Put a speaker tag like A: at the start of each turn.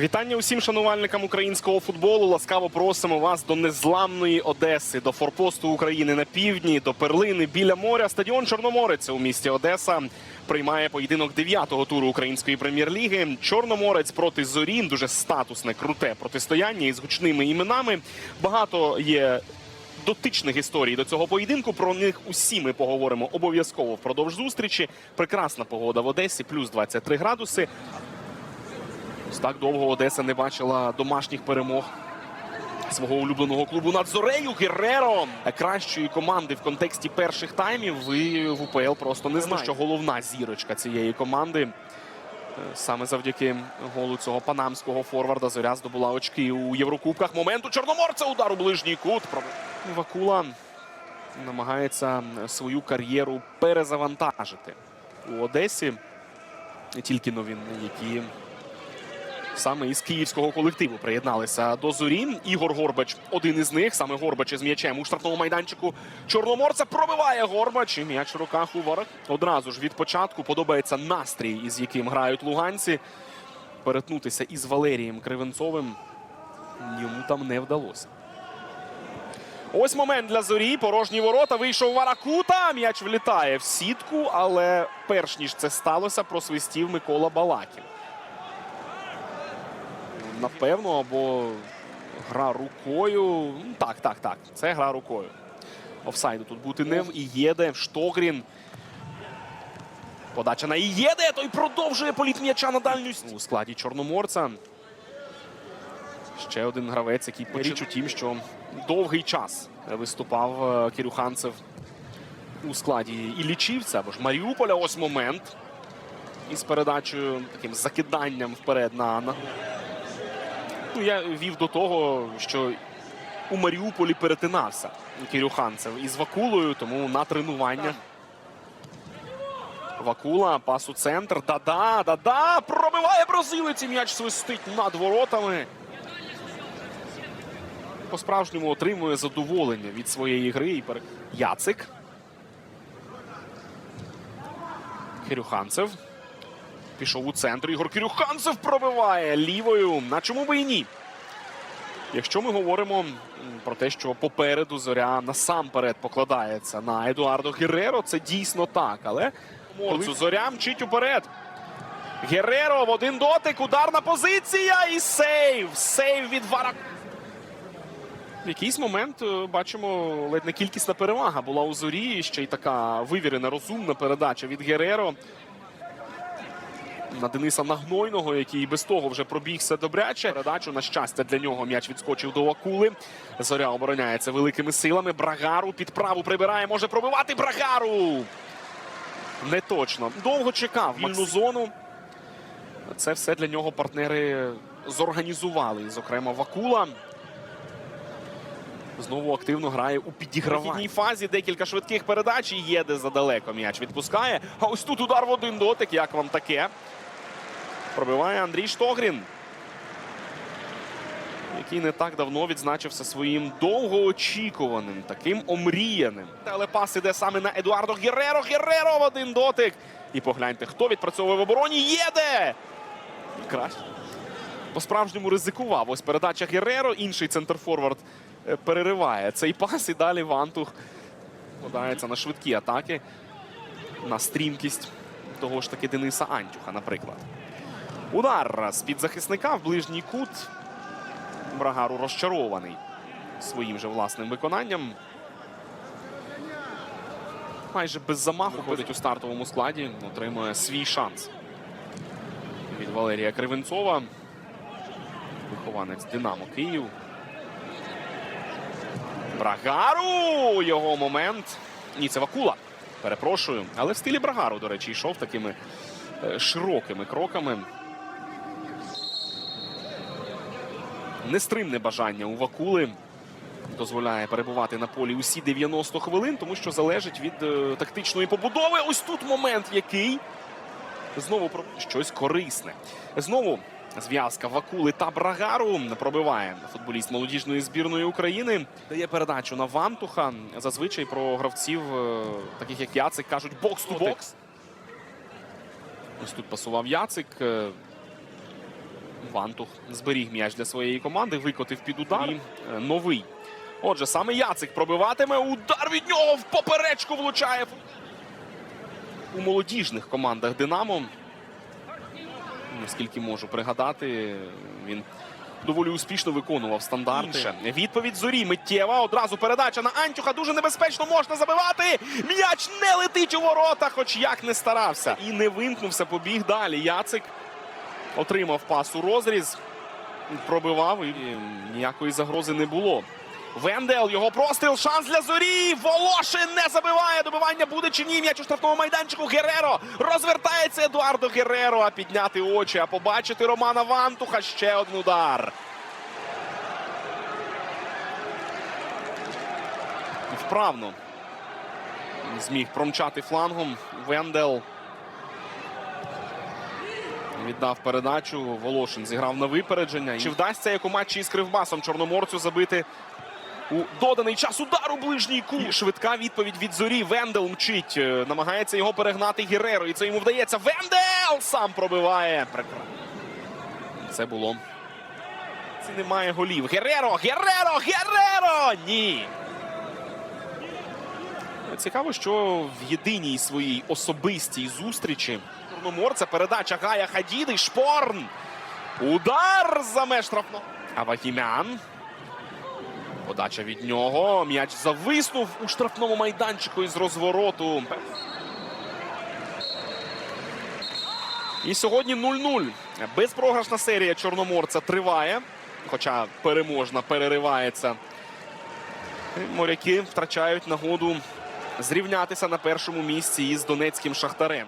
A: Вітання усім шанувальникам українського футболу. Ласкаво просимо вас до незламної Одеси, до форпосту України на півдні, до перлини біля моря. Стадіон Чорноморець у місті Одеса приймає поєдинок дев'ятого туру української прем'єр-ліги. Чорноморець проти Зорін. Дуже статусне, круте протистояння із гучними іменами. Багато є дотичних історій до цього поєдинку. Про них усі ми поговоримо обов'язково впродовж зустрічі. Прекрасна погода в Одесі, плюс 23 градуси. Ось так довго Одеса не бачила домашніх перемог свого улюбленого клубу над Зорею Герреро. Кращої команди в контексті перших таймів ви в УПЛ просто не знаєте, що головна зірочка цієї команди. е, Саме завдяки голу цього панамського форварда Зоря здобула очки у Єврокубках. Момент у Чорноморця удар у ближній кут. Вакула намагається свою кар'єру перезавантажити у Одесі. Тільки новини, які саме із київського колективу приєдналися до зорі. Ігор Горбач один із них. Саме Горбач із м'ячем у штрафному майданчику Чорноморця пробиває Горбач. І м'яч в руках у ворот. Одразу ж від початку подобається настрій, із яким грають луганці. Перетнутися із Валерієм Кривенцовим йому там не вдалося. Ось момент для зорі. Порожні ворота. Вийшов Варакута. М'яч влітає в сітку, але перш ніж це сталося, просвистів Микола Балакін. Напевно, або гра рукою. Ну, Так, так, так. Це гра рукою. Офсайду тут бути не в Ієде, Штогрін. Подача на Ієде. Той продовжує політ м'яча на дальню стіну. у складі Чорноморця. Ще один гравець, який річ у тім, що довгий час виступав е, Кирюханцев у складі Іллічівця або ж Маріуполя. Ось момент із передачею таким закиданням вперед на, на Ну, я вів до того, що у Маріуполі перетинався Кирюханцев із Вакулою, тому на тренування. Вакула, пас у центр. Да-да, да-да! Пробиває бразилець м'яч свистить над воротами. По-справжньому отримує задоволення від своєї гри. Яцик. Кирюханцев. Пішов у центр. Ігор Кирюханцев пробиває лівою. На чому би і ні? Якщо ми говоримо про те, що попереду зоря насамперед покладається на Едуардо Герреро, це дійсно так. Але коли зоря мчить уперед. Герреро в один дотик, ударна позиція і сейв. Сейв від Вара. В якийсь момент е, бачимо ледь не кількісна перевага була у зорі. Ще й така вивірена, розумна передача від Гереро на Дениса Нагнойного, який і без того вже пробігся добряче. Передачу на щастя для нього м'яч відскочив до Акули. Зоря обороняється великими силами. Брагару під праву прибирає, може пробивати Брагару. Не точно. Довго чекав вільну зону. Це все для нього партнери зорганізували. Зокрема, Вакула. Знову активно грає у підіграванні фазі. Декілька швидких передач і їде задалеко. М'яч відпускає. А ось тут удар в один дотик. Як вам таке? Пробиває Андрій Штогрін, який не так давно відзначився своїм довгоочікуваним, таким омріяним. Але пас іде саме на Едуардо Герреро. Герреро в один дотик. І погляньте, хто відпрацьовує в обороні. Єде! Краще. По-справжньому ризикував. Ось передача Герреро. Інший центрфорвард е, перериває цей пас. І далі Вантух подається на швидкі атаки, на стрімкість того ж таки Дениса Антюха, наприклад. Удар з-під захисника в ближній кут. Брагару розчарований своїм же власним виконанням. Майже без замаху ходить у стартовому складі, отримує свій шанс від Валерія Кривенцова. Вихованець Динамо Київ. Брагару! Його момент. Ні, це Вакула. Перепрошую. Але в стилі Брагару, до речі, йшов такими е, широкими кроками. Нестримне бажання у Вакули дозволяє перебувати на полі усі 90 хвилин, тому що залежить від е, тактичної побудови. Ось тут момент, який знову про щось корисне. Знову зв'язка Вакули та Брагару пробиває футболіст молодіжної збірної України. Дає передачу на Вантуха. Зазвичай про гравців, е, таких як Яцик, кажуть бокс-ту-бокс. Ось тут пасував Яцик. е, Вантух зберіг м'яч для своєї команди, викотив під удар. І е, новий. Отже, саме Яцик пробиватиме. Удар від нього в поперечку влучає. У молодіжних командах Динамо. Наскільки можу пригадати, він доволі успішно виконував стандарти. Інше. Відповідь зорі миттєва. Одразу передача на Антюха. Дуже небезпечно можна забивати. М'яч не летить у ворота, хоч як не старався. І не вимкнувся, побіг далі. Яцик отримав пас у розріз, пробивав і ніякої загрози не було. Вендел, його простріл, шанс для зорі. Волошин не забиває. Добивання буде чи ні. М'яч у штрафному майданчику. Гереро розвертається Едуардо Гереро. А підняти очі, а побачити Романа Вантуха. Ще один удар. Вправно зміг промчати флангом. Вендел віддав передачу. Волошин зіграв на випередження. Чи вдасться як у матчі із Кривбасом Чорноморцю забити у доданий час удар у ближній кут. Швидка відповідь від зорі. Вендел мчить. Е, Намагається його перегнати Гереро. І це йому вдається. Вендел сам пробиває. Це було. Це немає голів. Гереро! Гереро! Гереро! Ні. Цікаво, що в єдиній своїй особистій зустрічі Чорноморця передача Гая Хадіди. Шпорн. Удар за меж штрафного. Авагімян. Подача від нього. М'яч зависнув у штрафному майданчику із розвороту. І сьогодні 0-0. Безпрограшна серія Чорноморця триває. Хоча переможна переривається. І Моряки втрачають нагоду зрівнятися на першому місці із донецьким шахтарем.